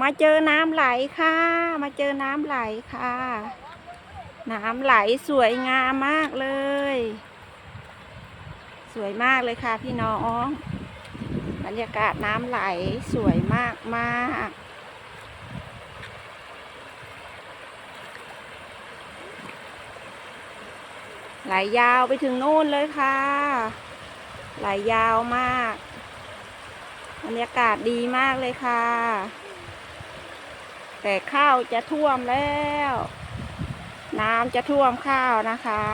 มาเจอน้ำไหลค่ะ มาเจอน้ำไหลค่ะ น้ำไหลสวยงามมากเลย สวยมากเลยค่ะพี่น้องบรรยากาศน้ำไหลสวยมากมากไหลยาวไปถึงนู่นเลยค่ะ ไหลยาวมาก บรรยากาศดีมากเลยค่ะ แต่ข้าวจะท่วมแล้ว น้ำจะท่วมข้าวนะคะ